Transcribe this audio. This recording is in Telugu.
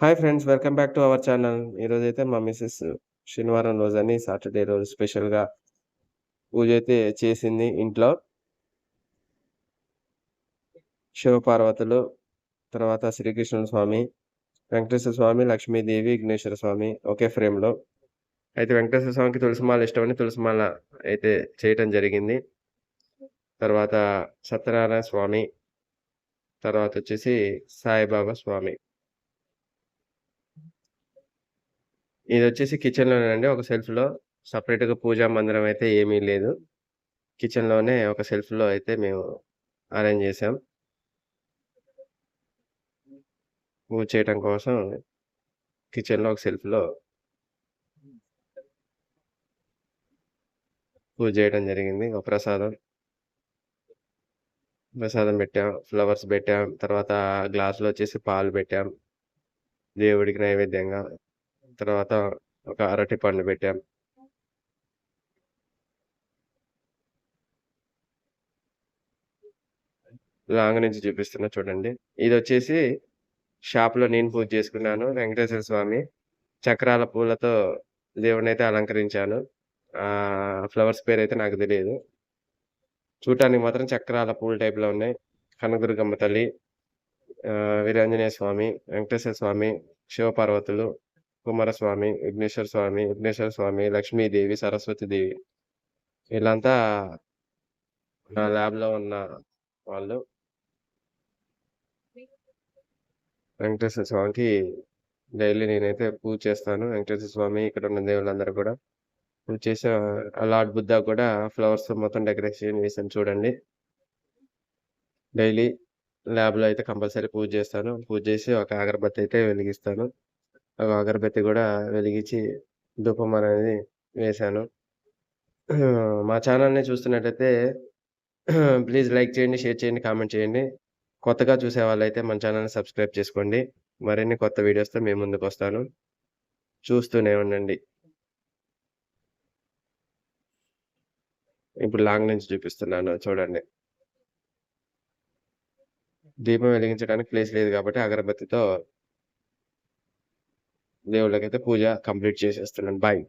Hi friends welcome back to our channel ఈరోజైతే మా మిస్సెస్ శనివారం రోజని సాటర్డే రోజు స్పెషల్గా పూజ అయితే చేసింది ఇంట్లో. శివపార్వతులు తర్వాత శ్రీకృష్ణుల స్వామి వెంకటేశ్వర స్వామి లక్ష్మీదేవి విఘ్నేశ్వర స్వామి ఒకే ఫ్రేమ్లో అయితే వెంకటేశ్వర స్వామికి తులసిమాల ఇష్టమని తులసిమాల అయితే చేయటం జరిగింది. తర్వాత సత్యనారాయణ స్వామి తర్వాత వచ్చేసి సాయిబాబా స్వామి. ఇది వచ్చేసి కిచెన్లోనేనండి. ఒక సెల్ఫ్లో సపరేట్గా పూజా మందిరం అయితే ఏమీ లేదు. కిచెన్లోనే ఒక సెల్ఫ్లో అయితే మేము అరేంజ్ చేసాం. పూజ చేయటం కోసం కిచెన్లో ఒక సెల్ఫ్లో పూజ చేయడం జరిగింది. ఒక ప్రసాదం. ప్రసాదం పెట్టాం. ఫ్లవర్స్ పెట్టాం. తర్వాత గ్లాసులో వచ్చేసి పాలు పెట్టాం. దేవుడికి నైవేద్యంగా. తర్వాత ఒక అరటి పండు పెట్టాం. లాంగ్ నుంచి చూపిస్తున్నా చూడండి. ఇది వచ్చేసి షాప్లో నేను పూజ చేసుకున్నాను. వెంకటేశ్వర స్వామి చక్రాల పూలతో దేవుడిని అయితే అలంకరించాను ఫ్లవర్స్ పేరు అయితే నాకు తెలియదు. చూడటానికి మాత్రం చక్రాల పూల టైప్లో ఉన్నాయి. కనకదుర్గమ్మ తల్లి వీరాంజనేయ స్వామి వెంకటేశ్వర స్వామి శివపార్వతులు కుమారస్వామి విఘ్నేశ్వర స్వామి విఘ్నేశ్వర స్వామి లక్ష్మీదేవి సరస్వతీదేవి వీళ్ళంతా నా ల్యాబ్లో ఉన్న వాళ్ళు. వెంకటేశ్వర స్వామికి డైలీ నేనైతే పూజ చేస్తాను. వెంకటేశ్వర స్వామి ఇక్కడ ఉన్న దేవుళ్ళందరూ కూడా పూజ చేసే లార్డ్ బుద్ధ కూడా ఫ్లవర్స్ మొత్తం డెకరేషన్ చేసాను చూడండి. డైలీ ల్యాబ్లో అయితే కంపల్సరీ పూజ చేస్తాను. పూజ చేసి ఒక అగరబత్తి అయితే వెలిగిస్తాను. ఒక అగరబత్తి కూడా వెలిగించి ధూపం అనేది వేశాను. మా ఛానల్ని చూస్తున్నట్టయితే ప్లీజ్ లైక్ చేయండి షేర్ చేయండి కామెంట్ చేయండి. కొత్తగా చూసే వాళ్ళైతే మన ఛానల్ని సబ్స్క్రైబ్ చేసుకోండి. మరిన్ని కొత్త వీడియోస్తో మేము ముందుకు వస్తాను. చూస్తూనే ఉండండి. ఇప్పుడు లాంగ్ నుంచి చూపిస్తున్నాను చూడండి. దీపం వెలిగించడానికి ప్లేస్ లేదు కాబట్టి అగరబత్తితో దేవుళ్ళకైతే పూజ కంప్లీట్ చేసేస్తున్నాను. బాయ్